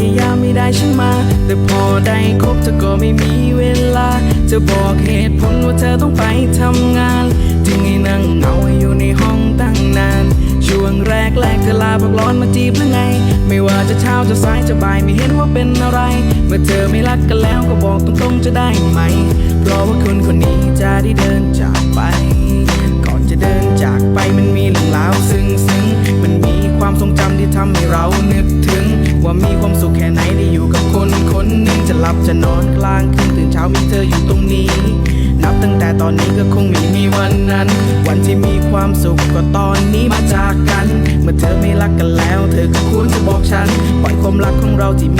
ยังยามีได้ฉันมา แต่พอได้คบเธอก็ไม่มีเวลา จะบอกเหตุผลว่าเธอต้องไปทำงาน จึงให้นั่งเหงาอยู่ในห้องตั้งนาน ช่วงแรกแรกๆเธอลาพักร้อนมาจีบหรือไง ไม่ว่าจะเช้าจะสายจะบ่ายไม่เห็นว่าเป็นอะไร เมื่อเธอไม่รักกันแล้วก็บอกตรงๆจะได้ไหม เพราะว่าคนคนนี้จะได้เดินจากไป ก่อนจะเดินจากไปมันมีเรื่องราวซึ้งๆมันมีความทรงจำที่ทำให้เรานึกถึงว่ามีความ ลับจะนอนกลางคืนตื่นเช้ามีเธออยู่ตรงนี้ นับตั้งแต่ตอนนี้ก็คงไม่มีวันนั้น วันที่มีความสุขก็ตอนนี้มาจากกัน เมื่อเธอไม่รักกันแล้ว เธอก็ควรจะบอกฉัน ปล่อยความรักของเราที่